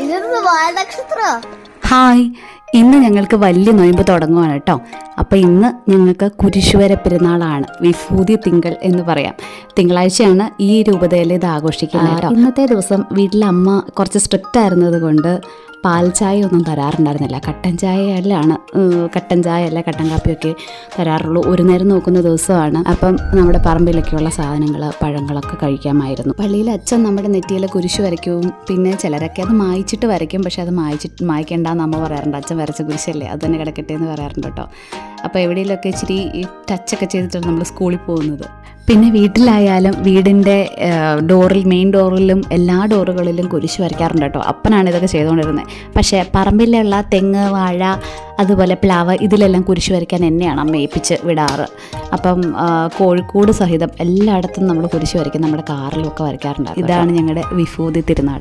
ഇതെന്ത് വാൽനക്ഷത്രോ? ഹായ് ഇന്ന് ഞങ്ങൾക്ക് വലിയ നൊയമ്പ് തുടങ്ങുവാണ് കേട്ടോ. അപ്പോൾ ഇന്ന് ഞങ്ങൾക്ക് കുരിശുവര പെരുന്നാളാണ്. വിഭൂതി തിങ്കൾ എന്ന് പറയാം. തിങ്കളാഴ്ചയാണ് ഈ രൂപതയിൽ ഇത് ആഘോഷിക്കുന്നത് കേട്ടോ. ഇന്നത്തെ ദിവസം വീട്ടിലെ അമ്മ കുറച്ച് സ്ട്രിക്റ്റ് ആയിരുന്നത് കൊണ്ട് പാൽ ചായ ഒന്നും തരാറുണ്ടായിരുന്നില്ല. കട്ടൻ ചായയിലാണ് കട്ടൻ ചായ അല്ല കട്ടൻ കാപ്പിയൊക്കെ തരാറുള്ളൂ. ഒരു നേരം നോക്കുന്ന ദിവസമാണ്. അപ്പം നമ്മുടെ പറമ്പിലൊക്കെയുള്ള സാധനങ്ങൾ പഴങ്ങളൊക്കെ കഴിക്കാമായിരുന്നു. പള്ളിയിൽ അച്ഛൻ നമ്മുടെ നെറ്റിയിൽ കുരിശ് വരയ്ക്കും. പിന്നെ ചിലരൊക്കെ അത് മായിച്ചിട്ട് വരയ്ക്കും. പക്ഷെ അത് മായിച്ചിട്ട് മായ്ക്കേണ്ടെന്ന് അമ്മ പറയാറുണ്ട്. അച്ഛൻ വരച്ച കുരിശല്ലേ അത് തന്നെ കിടക്കട്ടെ എന്ന് പറയാറുണ്ട് കേട്ടോ. അപ്പോൾ എവിടെയെങ്കിലുമൊക്കെ ഇച്ചിരി ടച്ചൊക്കെ ചെയ്തിട്ടാണ് നമ്മൾ സ്കൂളിൽ പോകുന്നത്. പിന്നെ വീട്ടിലായാലും വീടിന്റെ ഡോറിൽ മെയിൻ ഡോറിലും എല്ലാ ഡോറുകളിലും കുരിശ് വരയ്ക്കാറുണ്ട് കേട്ടോ. അപ്പനാണ് ഇതൊക്കെ ചെയ്തുകൊണ്ടിരുന്നത്. പക്ഷേ പറമ്പിലുള്ള തെങ്ങ് വാഴ അതുപോലെ പ്ലാവ് ഇതിലെല്ലാം കുരിശ് വരയ്ക്കാൻ എന്നെയാണ് അമ്മ ഏൽപ്പിച്ച് വിടാറ്. അപ്പം കോഴിക്കോട് സഹിതം എല്ലായിടത്തും നമ്മൾ കുരിശ് വരയ്ക്കും. നമ്മുടെ കാറിലും ഒക്കെ വരയ്ക്കാറുണ്ട് ഇതാണ് ഞങ്ങളുടെ വിഭൂതി തിരുനാൾ.